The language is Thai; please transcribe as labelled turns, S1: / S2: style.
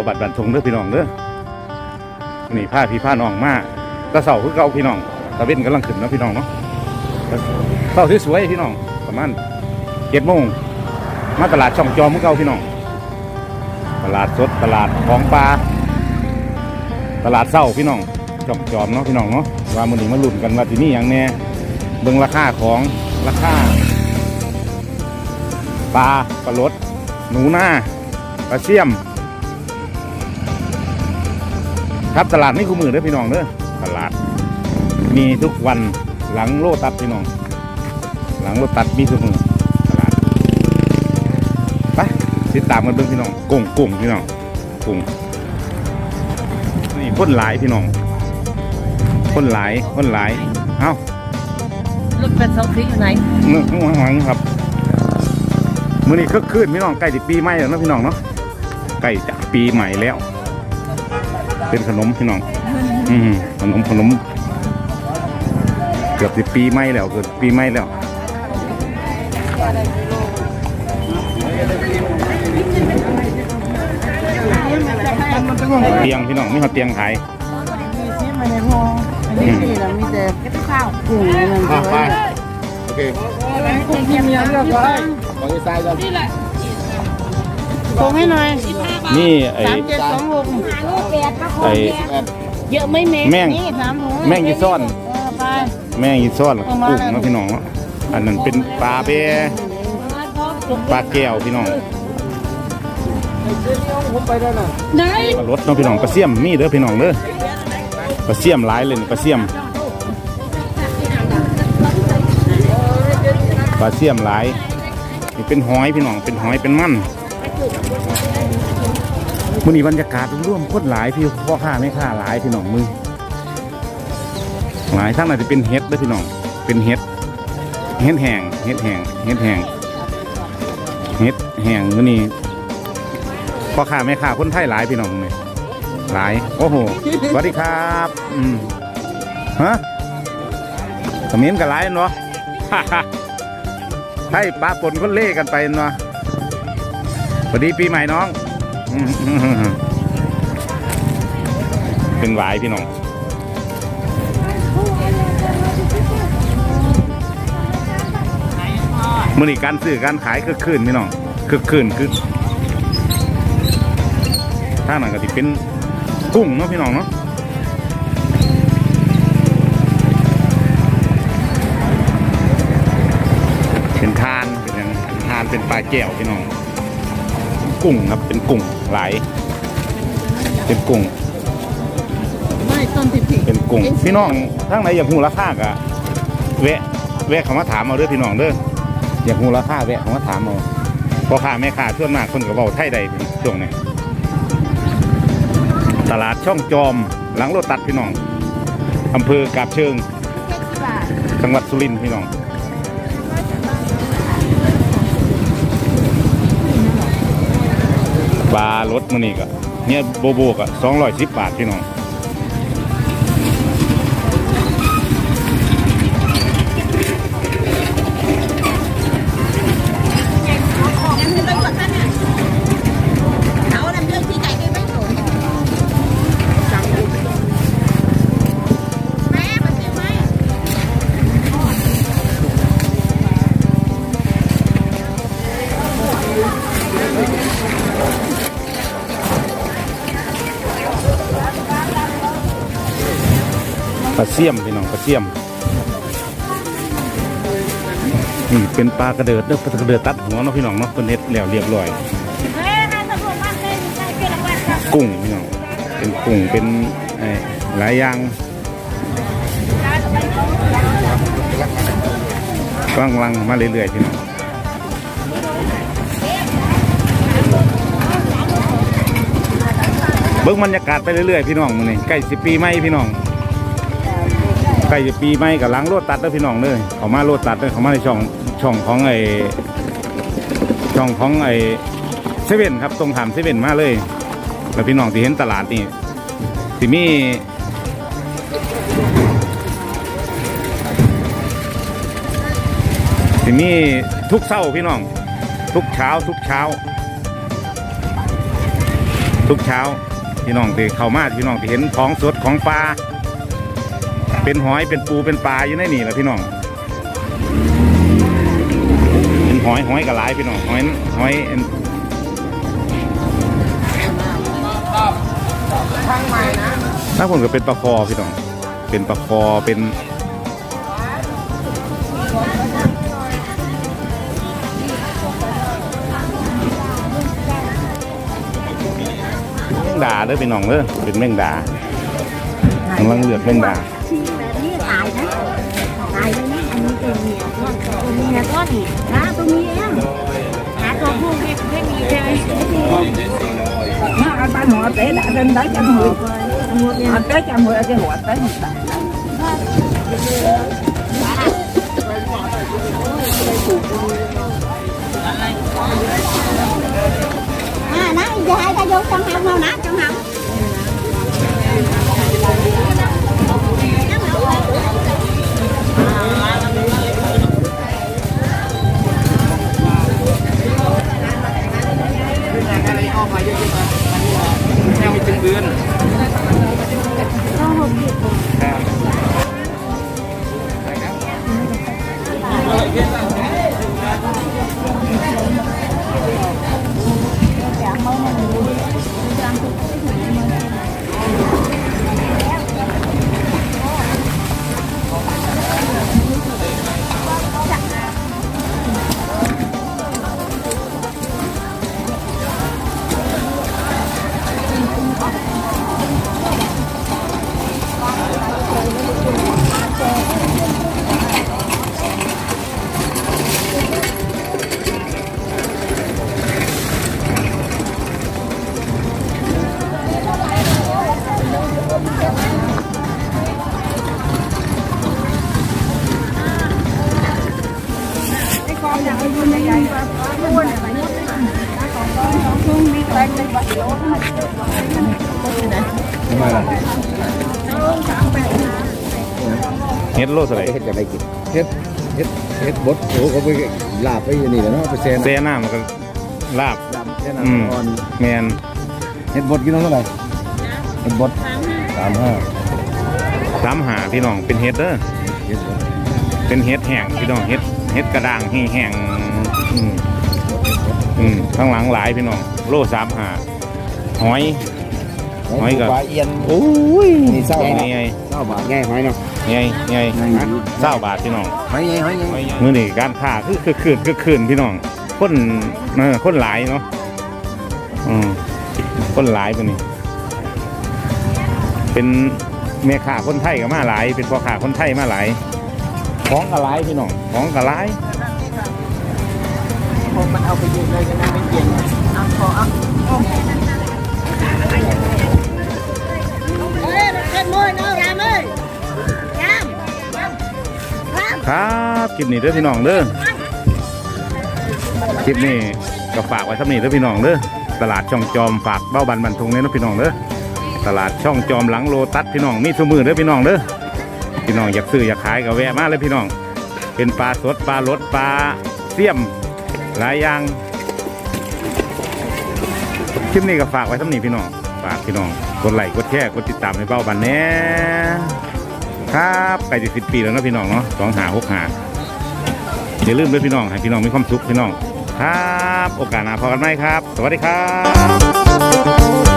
S1: บบัดบันทงเด้อพี่น้องเด้อนี่ผ้าพี่ผ้าน้องมากตะเสาคือเก่าพี่น้องตะเว้นกำลังขึ้นนะพี่น้องเนาะเสาสวยพี่น้องประมาณเจ็ดโมงมาตลาดช่องจอมคือเก่าพี่น้อง ตลาดสดตลาดของปลาตลาดเศร้าพี่น้องช่องจอมเนาะพี่น้องเนาะว่ามันนี้มาลุ้นกันว่าที่นี่อย่างแน่เบิ่งราคาของราคาปลาปลารสหนูหน้าปลาเสี่ยม ครับตลาดนี่คู่มือเด้อพี่น้องเด้อตลาด มีทุกวันหลังโลตัดพี่น้อง หลังโลตัดมีทุกมือตลาดไปติดตามกันเบิ่งพี่น้องกุ้งกุ้งพี่น้องกุ้งนี่คนหลายพี่น้องคนหลายคนหลายเอ้าร
S2: ถเป็นเสาคลิอยู่ไหน
S1: เนื้อข้างหลังครับมื้อนี้คึกคืนพี่น้องใกล้จะปีใหม่แล้วเนาะพี่น้องเนาะใกล้จะปีใหม่แล้ว เป็นขนมพี่น้อง อืมขนมขนม เกือบสิปีใหม่แล้วเกือบปีใหม่แล้วเตียงพี่น้องมีเขาเตียงขาย
S3: มีชิมมาในพออันนี้นี่เรามีแต่ข้าวกุ้งนั่น
S1: อะไป
S3: เลย
S1: โอเค
S3: กุ้งที่มีเลือกไว้
S1: ของอีสานก่ อน
S3: ส่งให้หน่อย
S1: นี่ไอ้
S3: สามเจ็ดสองหก
S1: ไอ้
S3: เยอะไม่แม่
S1: แม่ง
S3: นี่สามถุง
S1: แม่งยีซ่อน
S3: เออไป
S1: แม่งยีซ่อนแล้วก็กุ้งเนาะพี่น้องเนาะอันนั้นเป็นปลาเบปลาแก้วพี่น้อง
S2: ไหน
S1: ปลารสเนาะพี่น้องปลาเสี่ยมมีเด้อพี่น้องเด้อปลาเสี่ยมหลายเลยนี่ปลาเสี่ยมปลาเสี่ยมหลายนี่เป็นหอยพี่น้องเป็นหอยเป็นมัน มื้อนี้บรรยากาศร่วมๆคนหลายพี่พ่อค้าแม่ค้าหลายพี่น้องมือหลายทั้งนั้นจะเป็นเห็ดด้อพี่น้องเป็นเห็ดเห็ดแห้งเห็ดแห้งเห็ดแห้งเห็ดแห้งมื้อนี้พ่อค้าแม่ค้าคนไทยหลายพี่น้องเลยหลายโอ้โหสวัสดีครับอืมฮะสมินกันหลายเนาะไทยปลาปนคนเล่กันไปเนาะ สวัสดีปีใหม่น้อง เป็นหวายพี่น้อง มื่อนี้การซื้อการขายคือคืนพี่น้องคือคืนคือทางนั้นก็สิเป็นกุ้งเนาะพี่น้องเนาะเป็นทานเป็นหยังทานเป็นปลาแก้วพี่น้อง กุ้งครับ เป็นกุ้งหลาย เป็นกุ้ง
S3: ไม่ต้นผิดผิด
S1: เป็นกุ้ง พี่น้องทางไหนอยากหูราคากะแวะแวะเขามาถามเอาเด้อพี่น้องเด้ออยากหูราคาแวะเขามาถามเอาพอค้าแม่ค้าส่วนมากคนก็เว้าไทยใดช่วงนี้ตลาดช่องจอมหลังรถตัดพี่น้องอำเภอกาบเชิง จังหวัดสุรินทร์พี่น้อง ปลารถมันนี่ก็เนี่ยโบโบก็สองร้อยสิบบาทพี่น้อง ปลาเสี่ยมพี่น้องปลาเสี่ยมนี่เป็นปลากระเดิดเด้อปลากระเดิดตัดหัวเนาะพี่น้องเนาะเป็นเน็ดแล้วเรียบร้อย กุ้งพี่น้องเป็นกุ้งเป็นหลายอย่างกำลังลังมาเรื่อยๆพี่น้องเบิ่งบรรยากาศไปเรื่อยๆพี่น้องมื้อนี้ใกล้สิปีใหม่พี่น้อง ใกล้จะปีใหม่กับล้างโลดตัดแล้วพี่น้องเลยเขามาโลดตัดเลยเขามาในช่องช่องของไอ้ช่องของไอ้เซเว่นครับตรงถามเซเว่นมาเลย แล้วพี่น้องที่เห็นตลาดนี่สิมีสิมีทุกเช้าพี่น้อง ทุกเช้าทุกเช้า ทุกเช้าพี่น้องที่เข้ามาพี่น้องที่เห็นของสดของปลา เป็นหอยเป็นปูเป็นปลาอยู่ในนี่แหละพี่น้องเป็นหอยหอยกระไรพี่น้องหอยหอยอัน
S3: ทางใหม่นะ
S1: ถ้าผมก็เป็นปลาคอพี่น้อง เป็นปลาคอเป็นแมงดาเด้อพี่น้องเด้อเป็นแมงดากำลังเลือกแมงดา
S4: ก้อนตัวเมียก้อนอีกนะตัวเมียเองหาตัวผู้ไม่ไม่มีใช่ไหม
S3: มาเอาบ้านหัวเตะ đã lên đấy trăm mười à tới trăm mười cái หัว tới một tạ
S4: อ่านะจะให้ ta vô trong hông đâu nát trong hông
S1: เฮ็ดโลสไล
S5: เฮ็ดอะไรกินเฮ็ดเฮ็ดเฮ็ดบดโอ้เขาไปลาบไปอยู่นี่แหล้วเนาะไปแซน
S1: เสียน้ำมันก็ลาบ
S5: ดำแค่
S1: อืม
S5: น้ำอ่อน
S1: แมน
S5: เฮ็ดบดกินเท่าไหร่เฮ็ดบดสามห้า
S1: สามหาพี่น้องเป็นเฮ็ดเด้อ
S5: เฮ็ดบด
S1: เป็นเฮ็ดแห้งพี่น้องเฮ็ดเฮ็ดกระด้างแห้งๆอืมอืมข้างหลังหลายพี่น้องโลสามหา หอย หอยกับ
S5: ปลาเอียน
S1: โอ้ย
S5: นี่เศร้า
S1: ไง
S5: บาท
S1: ไง
S5: เศร้าบาทง่ายหอยเนาะ
S1: ไงไง
S5: ง่าย
S1: เศร้าบาทพี่น้อง
S5: หอยไงหอยยัง
S1: มื้อนี้การค้าคือคือคืนคือคืนพี่น้อง คนเออคนหลายเนาะอืมคนหลายมื้อนี้เป็นแม่ค้าคนไทยก็มาหลาย เป็นพ่อค้าคนไทยมาหลายของก็หลายพี่น้องของก็หลาย
S3: ผมมันเอาไปยืนเลยจะได้ไม่เย็นเอาขอเอา
S4: เอ้ยมันเป็นมวยเนาะ
S1: ครับคลิปนี้เด้อพี่น้องเด้อคลิปนี้ก็ฝากไว้สำนี้เด้อพี่น้องเด้อตลาดช่องจอมฝากเบ้าบันบันทุงเนี่ยนะพี่น้องเด้อตลาดช่องจอมหลังโลตัสพี่น้องมีทุกมือเด้อพี่น้องเด้อพี่น้องอยากซื้ออยากขายก็แวะมาเลยพี่น้อง เป็นปลาสดปลารสปลาเสี่ยมหลายอย่าง ลิปนี้ก็ฝากไว้สำนี้พี่น้อง ฝากพี่น้อง กดไลค์ กดแชร์ กดติดตามให้เบ้าบันแน่ครับใกล้จะสิบปีแล้วนะพี่น้องเนาะสองหาหกหาอย่าลืมด้วยพี่น้อง ให้พี่น้องมีความสุขพี่น้อง ครับ โอกาสหน้าพอกันไหมครับ สวัสดีครับ